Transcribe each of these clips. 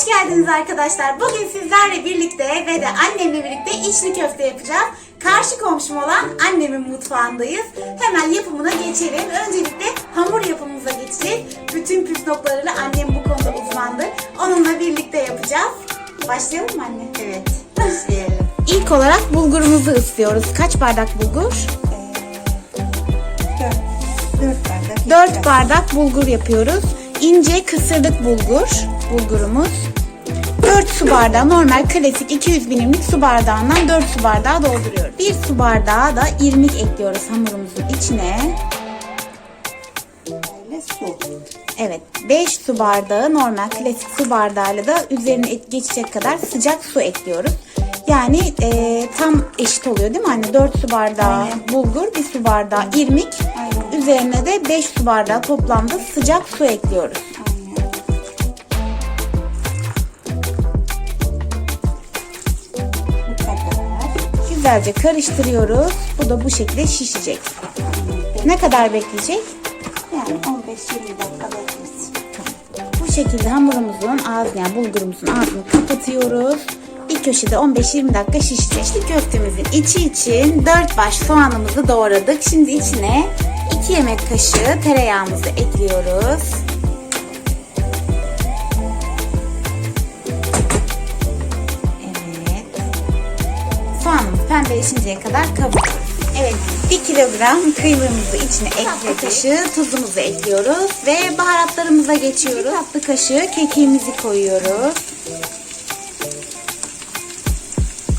Hoş geldiniz arkadaşlar. Bugün sizlerle birlikte ve de annemle birlikte içli köfte yapacağız. Karşı komşum olan annemin mutfağındayız. Hemen yapımına geçelim. Öncelikle hamur yapımımıza geçeceğiz. Bütün püf noktalarıyla annem bu konuda uzmandır. Onunla birlikte yapacağız. Başlayalım mı anne? Evet, başlayalım. İlk olarak bulgurumuzu ıslıyoruz. Kaç bardak bulgur? Dört, dört bardak. 4 bardak bulgur yapıyoruz. İnce kısırlık bulgur bulgurumuz. 4 su bardağı normal klasik 200 milimlik su bardağından 4 su bardağı dolduruyoruz. 1 su bardağı da irmik ekliyoruz hamurumuzun içine. Böyle su. Evet 5 su bardağı normal klasik su bardağıyla da üzerine geçecek kadar sıcak su ekliyoruz. Yani e, tam eşit oluyor değil mi anne? 4 su bardağı Aynen. bulgur, 1 su bardağı irmik. Aynen. Üzerine de 5 su bardağı toplamda sıcak su ekliyoruz. Güzelce karıştırıyoruz. Bu da bu şekilde şişecek. Ne kadar bekleyecek? Yani 15-20 dakika beklesin. Bu şekilde hamurumuzun ağzını yani bulgurumuzun ağzını kapatıyoruz. Bir köşede 15-20 dakika şişecek. İşte köftemizin içi için 4 baş soğanımızı doğradık. Şimdi içine 2 yemek kaşığı tereyağımızı ekliyoruz. Evet. Soğanımız pembeleşinceye kadar kavuruyoruz. Evet 1 kilogram kıymamızı içine ekle kaşığı tuzumuzu ekliyoruz ve baharatlarımıza geçiyoruz. Bir tatlı kaşığı kekiğimizi koyuyoruz.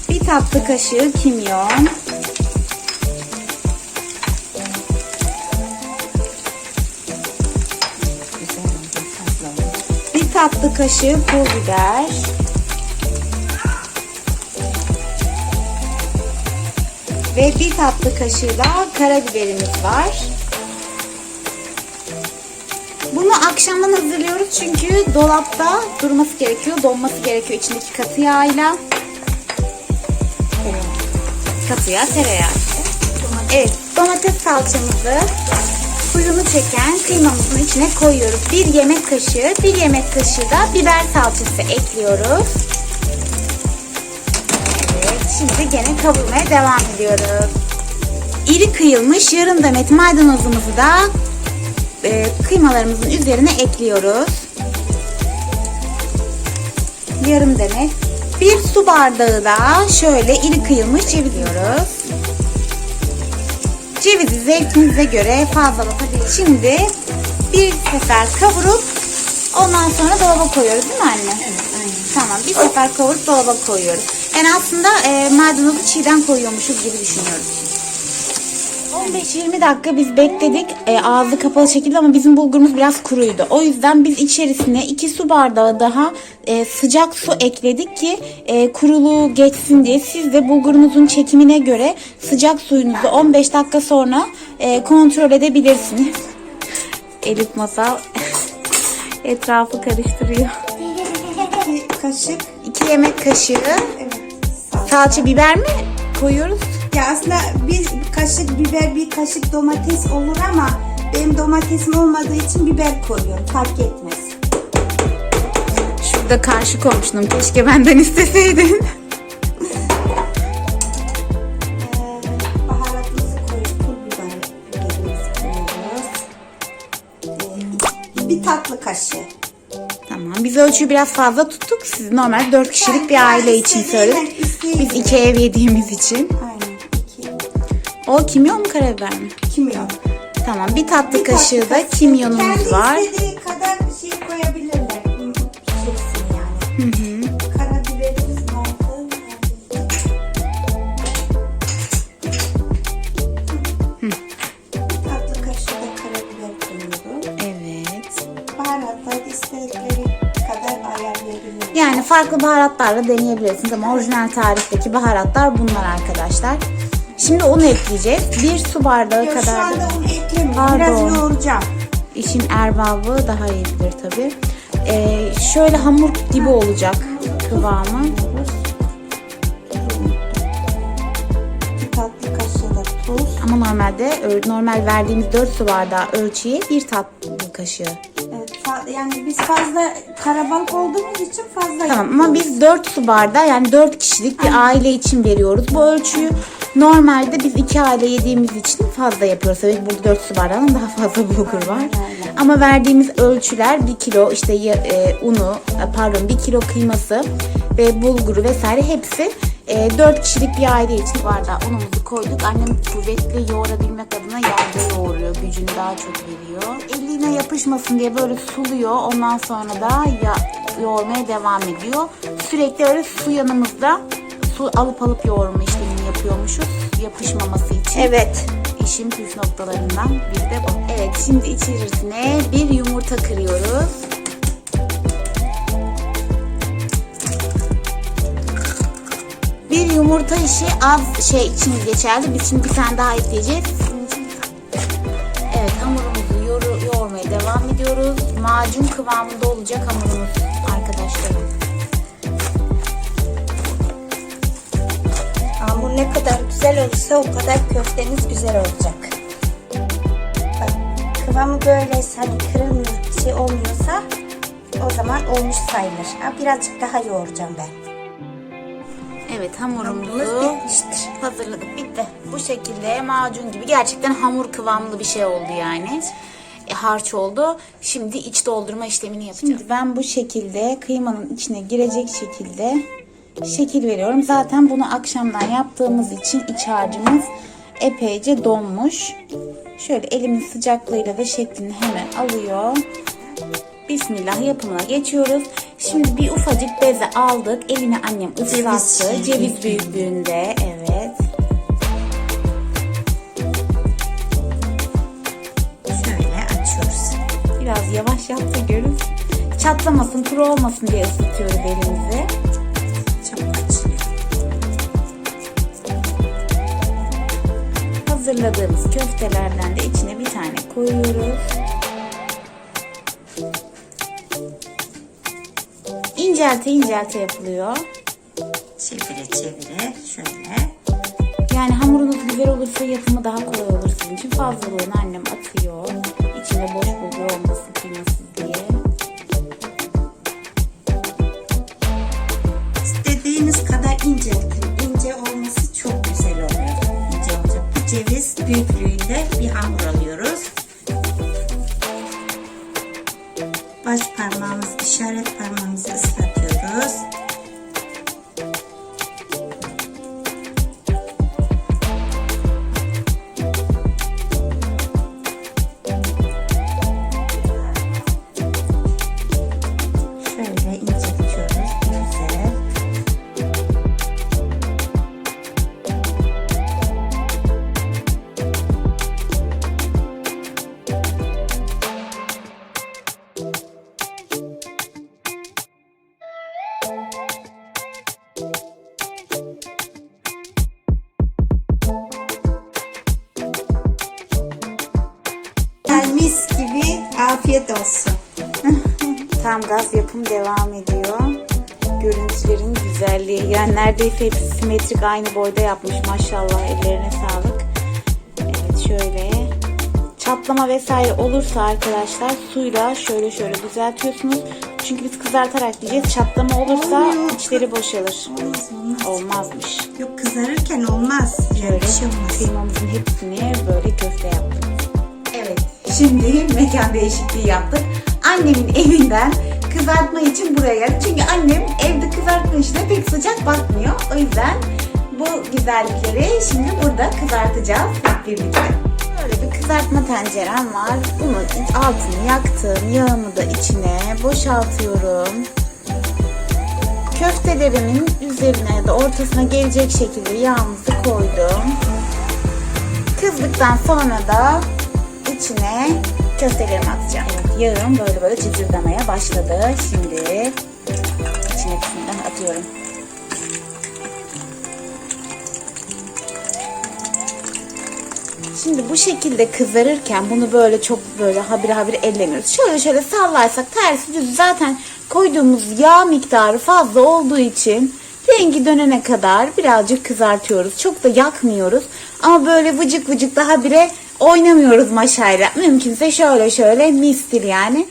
Bir tatlı kaşığı kimyon. Tatlı kaşığı pul biber. Ve bir tatlı kaşığı da karabiberimiz var. Bunu akşamdan hazırlıyoruz çünkü dolapta durması gerekiyor, donması gerekiyor içindeki katı yağıyla. Katı yağ, tereyağı. Evet, domates salçamızı suyunu çeken kıymamızın içine koyuyoruz. Bir yemek kaşığı, bir yemek kaşığı da biber salçası ekliyoruz. Evet, şimdi gene kavurmaya devam ediyoruz. İri kıyılmış yarım demet maydanozumuzu da e, kıymalarımızın üzerine ekliyoruz. Yarım demet. Bir su bardağı da şöyle iri kıyılmış ceviz yiyoruz. Cevizi zevkinize göre fazlalatabiliriz. Şimdi bir sefer kavurup ondan sonra dolaba koyuyoruz değil mi anne? Evet, aynen. Tamam bir sefer kavurup dolaba koyuyoruz. Yani aslında e, maydanozu çiğden koyuyormuşuz gibi düşünüyoruz. 15-20 dakika biz bekledik e, ağzı kapalı şekilde ama bizim bulgurumuz biraz kuruydu. O yüzden biz içerisine 2 su bardağı daha e, sıcak su ekledik ki e, kuruluğu geçsin diye. Siz de bulgurunuzun çekimine göre sıcak suyunuzu 15 dakika sonra e, kontrol edebilirsiniz. Elif Masal etrafı karıştırıyor. Kaşık. 2 yemek kaşığı Evet. salça biber mi koyuyoruz? Ya aslında bir kaşık biber, bir kaşık domates olur ama benim domatesim olmadığı için biber koyuyorum. Fark etmez. Şurada karşı komşunum. Keşke benden isteseydin. Ee, bir tatlı kaşığı. Tamam. Biz ölçüyü biraz fazla tuttuk. Siz normal 4 kişilik bir aile için söyledik. Biz iki ev yediğimiz için. O kimyon mu karabiber mi? Kimyon. Tamam. Bir tatlı Bir kaşığı tatlı da kimyonumuz Kendi var. istediği kadar bir şey koyabilirler. Hı, Pişirsin yani. Karabiberimiz vardı. Bir tatlı kaşığı da karabiber koyuyorum. Evet. Baharatlar istedikleri kadar ayarlayabilirler. Yani farklı baharatlarla deneyebilirsiniz ama orijinal tarifteki baharatlar bunlar arkadaşlar. Şimdi un ekleyeceğiz. Bir su bardağı şu kadar anda da onu eklemiyorum. Biraz yoğuracağım. işin erbabı daha iyi bilir tabii. Ee, şöyle hamur gibi olacak kıvamı. Tatlı kaşığı da tuz. Ama normalde normal verdiğimiz 4 su bardağı ölçüye bir tatlı kaşığı. Evet, Yani biz fazla karabalık olduğumuz için fazla Tamam ama biz 4 su bardağı yani 4 kişilik bir aile için veriyoruz bu ölçüyü. Normalde biz 2 aile yediğimiz için fazla yapıyoruz. Tabii burada 4 su bardağından daha fazla bulgur var. Ama verdiğimiz ölçüler 1 kilo işte e, unu e, pardon 1 kilo kıyması ve bulguru vesaire hepsi e, 4 kişilik bir aile için bardağı unumuzu koyduk. Annem kuvvetli yoğurabilmek adına yerde yoğuruyor. Gücünü daha çok veriyor. Eline yapışmasın diye böyle suluyor. Ondan sonra da ya, yoğurmaya devam ediyor. Sürekli öyle su yanımızda su alıp alıp yoğurma işlemini yapıyormuşuz. Yapışmaması için. Evet. İşin püf noktalarından biri de bu. Evet şimdi içerisine bir yumurta kırıyoruz. Bir yumurta işi az şey için geçerli. Biz şimdi bir tane daha ekleyeceğiz. Bir. Evet hamurumuzu yoğur- yoğurmaya devam ediyoruz. Macun kıvamında olacak hamurumuz arkadaşlarım. Hamur ne kadar güzel olursa o kadar köfteniz güzel olacak. Bak kıvamı böyle hani kırılmıyor bir şey olmuyorsa o zaman olmuş sayılır. Ha, birazcık daha yoğuracağım ben. Evet Hamurumuz hamurumuzu bitmiştir. hazırladık. Bitti. Bu şekilde macun gibi gerçekten hamur kıvamlı bir şey oldu yani. E, harç oldu. Şimdi iç doldurma işlemini yapacağız. Şimdi ben bu şekilde kıymanın içine girecek şekilde şekil veriyorum. Zaten bunu akşamdan yaptığımız için iç harcımız epeyce donmuş. Şöyle elimin sıcaklığıyla da şeklini hemen alıyor. Bismillah yapımına geçiyoruz. Şimdi bir ufacık beze aldık. Eline annem ıslattı. Ceviz Ceviz, büyüklüğünde. Evet. Şöyle açıyoruz. Biraz yavaş yap da görün. Çatlamasın, kuru olmasın diye ısıtıyoruz elimizi. Hazırladığımız köftelerden de içine bir tane koyuyoruz. İncelte incelte yapılıyor. Çevire çevire şöyle. Yani hamurunuz güzel olursa yapımı daha kolay olur sizin için. Fazlalığını annem atıyor. İçinde boş bulgur olmasın kıymasız diye. İstediğiniz kadar. İnce afiyet olsun. Tam gaz yapım devam ediyor. Görüntülerin güzelliği. Yani neredeyse hepsi simetrik aynı boyda yapmış. Maşallah ellerine sağlık. Evet şöyle. Çatlama vesaire olursa arkadaşlar suyla şöyle şöyle düzeltiyorsunuz. Çünkü biz kızartarak diyeceğiz. Çatlama olursa Olmuyor. içleri boşalır. Olmaz olmaz. Olmazmış. Yok kızarırken olmaz. Şöyle şey olmaz. kıymamızın hepsini böyle. Şimdi mekan değişikliği yaptık. Annemin evinden kızartma için buraya geldik. Çünkü annem evde kızartma işine pek sıcak bakmıyor. O yüzden bu güzellikleri şimdi burada kızartacağız hep birlikte. Böyle bir kızartma tencerem var. Bunun altını yaktım. Yağımı da içine boşaltıyorum. Köftelerimin üzerine da ortasına gelecek şekilde yağımızı koydum. Kızdıktan sonra da içine köftelerimi atacağım. Evet, yağım böyle böyle cızırdamaya başladı. Şimdi içine kısmından atıyorum. Şimdi bu şekilde kızarırken bunu böyle çok böyle habire habire ellemiyoruz. Şöyle şöyle sallarsak tersi düz zaten koyduğumuz yağ miktarı fazla olduğu için rengi dönene kadar birazcık kızartıyoruz. Çok da yakmıyoruz. Ama böyle vıcık vıcık daha bire oynamıyoruz maşayla. Mümkünse şöyle şöyle mistir yani.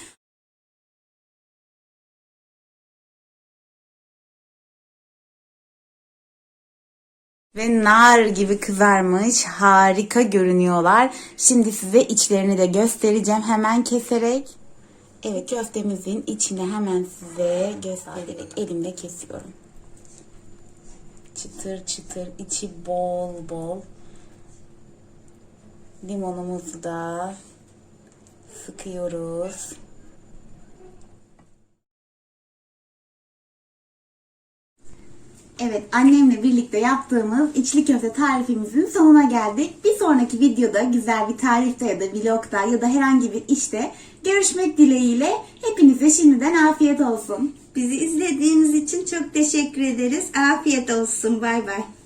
Ve nar gibi kızarmış harika görünüyorlar. Şimdi size içlerini de göstereceğim hemen keserek. Evet köftemizin içini hemen size göstererek elimle kesiyorum. Çıtır çıtır içi bol bol. Limonumuzu da sıkıyoruz. Evet annemle birlikte yaptığımız içli köfte tarifimizin sonuna geldik. Bir sonraki videoda güzel bir tarifte ya da vlogda ya da herhangi bir işte görüşmek dileğiyle hepinize şimdiden afiyet olsun. Bizi izlediğiniz için çok teşekkür ederiz. Afiyet olsun. Bay bay.